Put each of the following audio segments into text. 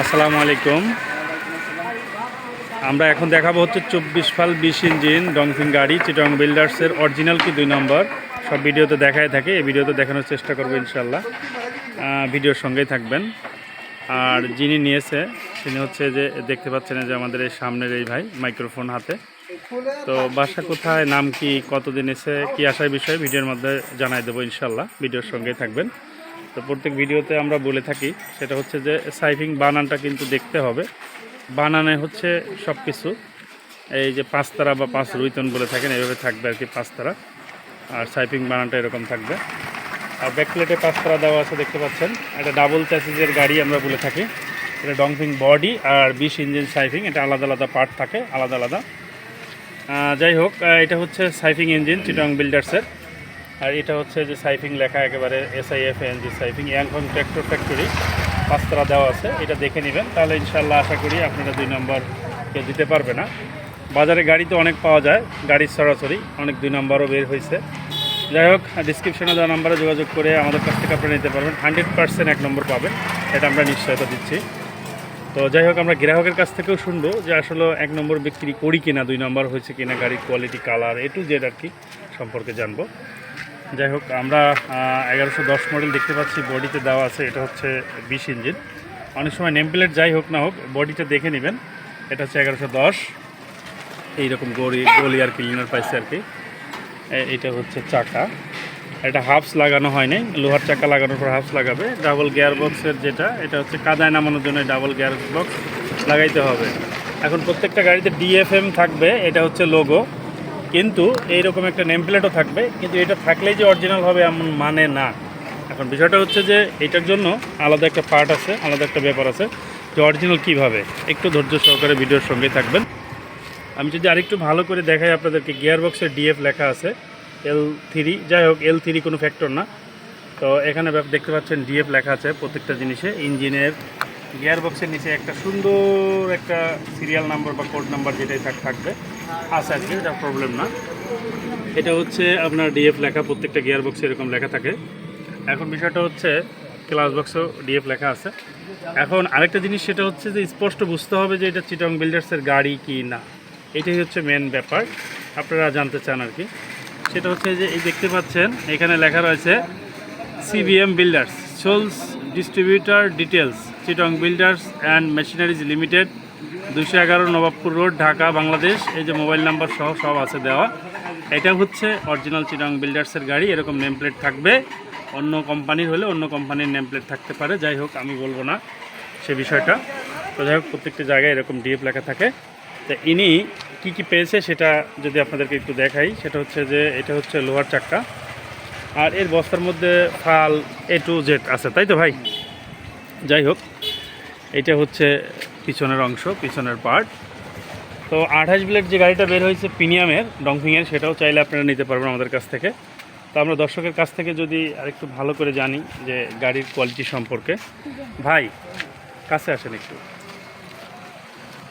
আসসালামু আলাইকুম। আমরা এখন দেখাবো হচ্ছে চব্বিশ ফাল বিশ ইঞ্জিন ডংফিং গাড়ি, চিটং বিল্ডার্সের অরিজিনাল কি দুই নম্বর। সব ভিডিওতে দেখায় থাকে, এই ভিডিওতে দেখানোর চেষ্টা করব ইনশাল্লাহ ভিডিওর সঙ্গেই থাকবেন। আর যিনি নিয়েছে, তিনি হচ্ছে যে দেখতে পাচ্ছেন যে আমাদের এই সামনের এই ভাই, মাইক্রোফোন হাতে। তো বাসা কোথায়, নাম কি, কতদিন এসে, কি আসার বিষয়ে ভিডিওর মধ্যে জানাই দেবো ইনশাল্লাহ ভিডিওর সঙ্গেই থাকবেন। তো প্রত্যেক ভিডিওতে আমরা বলে থাকি, সেটা হচ্ছে যে সাইফিং বানানটা কিন্তু দেখতে হবে। বানানে হচ্ছে সব কিছু এই যে পাঁচতারা বা পাঁচ রুইতন বলে থাকেন এইভাবে থাকবে আর কি পাঁচতারা। আর সাইফিং বানানটা এরকম থাকবে। আর ব্যাকপ্লেটে পাঁচতারা দেওয়া আছে, দেখতে পাচ্ছেন। এটা ডাবল চ্যাসিজের গাড়ি আমরা বলে থাকি। এটা ডংফিং বডি আর বিশ ইঞ্জিন সাইফিং, এটা আলাদা আলাদা পার্ট থাকে, আলাদা আলাদা। যাই হোক এটা হচ্ছে সাইফিং ইঞ্জিন, চিটং বিল্ডার্সের। আর এটা হচ্ছে যে সাইফিং লেখা একেবারে এসআইএফ এন জি সাইফিং ইয়াংফং ট্র্যাক্টর ফ্যাক্টরি পাঁচতলা দেওয়া আছে, এটা দেখে নেবেন। তাহলে ইনশাল্লাহ আশা করি আপনারা দুই নম্বর কেউ দিতে পারবে না। বাজারে গাড়ি তো অনেক পাওয়া যায়, গাড়ির সরাসরি অনেক দুই নম্বরও বের হয়েছে। যাই হোক ডিসক্রিপশনে দেওয়া নাম্বারে যোগাযোগ করে আমাদের কাছ থেকে আপনারা নিতে পারবেন। হান্ড্রেড পার্সেন্ট এক নম্বর পাবেন, এটা আমরা নিশ্চয়তা দিচ্ছি। তো যাই হোক, আমরা গ্রাহকের কাছ থেকেও শুনব যে আসলে এক নম্বর বিক্রি করি কিনা, দুই নম্বর হয়েছে কিনা, গাড়ির কোয়ালিটি কালার এ টু আর কি সম্পর্কে জানব। যাই হোক, আমরা এগারোশো দশ মডেল দেখতে পাচ্ছি বডিতে দেওয়া আছে, এটা হচ্ছে বিশ ইঞ্জিন অনেক সময় নেম প্লেট যাই হোক না হোক বডিটা দেখে নেবেন। এটা হচ্ছে এগারোশো দশ। এইরকম গড়ি, গলি আর ক্লিনার পাইছে আর কি। এটা হচ্ছে চাকা। এটা হাফস লাগানো হয়নি, লোহার চাকা লাগানোর পর হাফস লাগাবে। ডাবল গিয়ার বক্সের যেটা, এটা হচ্ছে কাদায় নামানোর জন্য ডাবল গিয়ার বক্স লাগাইতে হবে। এখন প্রত্যেকটা গাড়িতে ডিএফএম থাকবে, এটা হচ্ছে লোগো কিন্তু এইরকম একটা নেম প্লেটও থাকবে, কিন্তু এটা থাকলেই যে অরিজিনাল হবে এমন মানে না। এখন বিষয়টা হচ্ছে যে এটার জন্য আলাদা একটা পার্ট আছে, আলাদা একটা ব্যাপার আছে যে অরিজিনাল কীভাবে। একটু ধৈর্য সহকারে ভিডিওর সঙ্গে থাকবেন। আমি যদি আরেকটু ভালো করে দেখাই আপনাদেরকে গিয়ার বক্সের ডিএফ লেখা আছে এল থ্রি যাই হোক এল থ্রি কোনো ফ্যাক্টর না। তো এখানে দেখতে পাচ্ছেন ডিএফ লেখা আছে প্রত্যেকটা জিনিসে। ইঞ্জিনের গিয়ার বক্সের নিচে একটা সুন্দর একটা সিরিয়াল নাম্বার বা কোড নাম্বার যেটাই থাক থাকবে। আছে আর কি এটা প্রবলেম না। এটা হচ্ছে আপনার ডিএফ লেখা, প্রত্যেকটা গিয়ার বক্সে এরকম লেখা থাকে। এখন বিষয়টা হচ্ছে ক্লাস বক্সও ডিএফ লেখা আছে। এখন আরেকটা জিনিস, সেটা হচ্ছে যে স্পষ্ট বুঝতে হবে যে এটা চিটং বিল্ডার্সের গাড়ি কি না। এটাই হচ্ছে মেন ব্যাপার, আপনারা জানতে চান আর কি। সেটা হচ্ছে যে, এই দেখতে পাচ্ছেন, এখানে লেখা রয়েছে CBM builders sole distributor details Chittagong builders and machineries limited দুশো এগারো নবাবপুর রোড, ঢাকা, বাংলাদেশ। এই যে মোবাইল নাম্বার সহ সব আছে দেওয়া। এটা হচ্ছে অরিজিনাল চিটং বিল্ডার্সের গাড়ি, এরকম নেম প্লেট থাকবে। অন্য কোম্পানির হলে অন্য কোম্পানির নেম প্লেট থাকতে পারে। যাই হোক, আমি বলব না সে বিষয়টা। তো যাই হোক, প্রত্যেকটি জায়গায় এরকম ডিএফ লেখা থাকে। তো ইনি কি কি পেয়েছে সেটা যদি আপনাদেরকে একটু দেখাই, সেটা হচ্ছে যে এটা হচ্ছে লোহার চাক্কা। আর এর বস্তার মধ্যে ফাল এ টু জেড আছে, তাই তো ভাই? যাই হোক এটা হচ্ছে পিছনের অংশ পিছনের পার্ট তো আঠাশ ব্লেড যে গাড়িটা বের হয়েছে প্রিমিয়ামের ডংফিংয়ের সেটাও চাইলে আপনারা নিতে পারবেন আমাদের কাছ থেকে। তো আমরা দর্শকের কাছ থেকে যদি আরেকটু ভালো করে জানি যে গাড়ির কোয়ালিটি সম্পর্কে। ভাই কাছে আসেন একটু।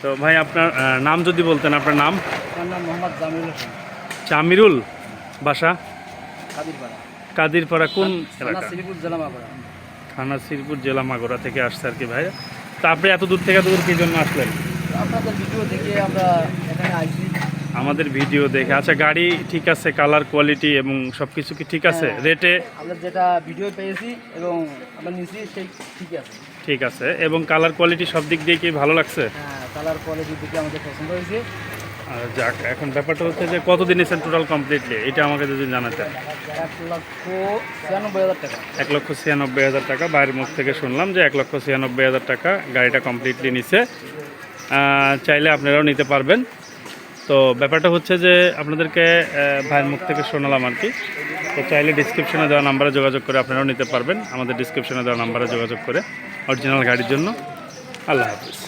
তো ভাই আপনার নাম যদি বলতেন আপনার নাম? মোহাম্মদ চামিরুল বাসা? কাদিরপাড়া। কোন থানা শ্রীপুর জেলা মাগুরা থেকে আসছে আর কি ভাই। তা আপনি এত দূর থেকে দূর কি জন্য আসলেন? আপনাদের ভিডিও দেখে আমরা এখানে আইছি আমাদের ভিডিও দেখে। আচ্ছা গাড়ি ঠিক আছে কালার কোয়ালিটি এবং সব কিছু কি ঠিক আছে? হ্যাঁ। রেটে আমরা যেটা ভিডিও পেয়েছি এবং আমরা নিয়েছি সেই ঠিক আছে। ঠিক আছে। এবং কালার কোয়ালিটি সব দিক দিয়ে কি ভালো লাগছে? হ্যাঁ কালার কোয়ালিটি দেখে আমাদের পছন্দ হয়েছে। যাক, এখন ব্যাপারটা হচ্ছে যে কতদিন এসেছেন টোটাল কমপ্লিটলি এটা আমাকে যদি জানাতেন। এক লক্ষ ছিয়ানব্বই হাজার টাকা। এক লক্ষ ছিয়ানব্বই হাজার টাকা বাইরের মুখ থেকে শুনলাম যে এক লক্ষ ছিয়ানব্বই হাজার টাকা গাড়িটা কমপ্লিটলি নিছে। চাইলে আপনারাও নিতে পারবেন। তো ব্যাপারটা হচ্ছে যে আপনাদেরকে ভাইয়ের মুখ থেকে শোনালাম আর কি। তো চাইলে ডিসক্রিপশনে দেওয়া নাম্বারে যোগাযোগ করে আপনারাও নিতে পারবেন। আমাদের ডিসক্রিপশনে দেওয়া নাম্বারে যোগাযোগ করে অরিজিনাল গাড়ির জন্য। আল্লাহ হাফিজ।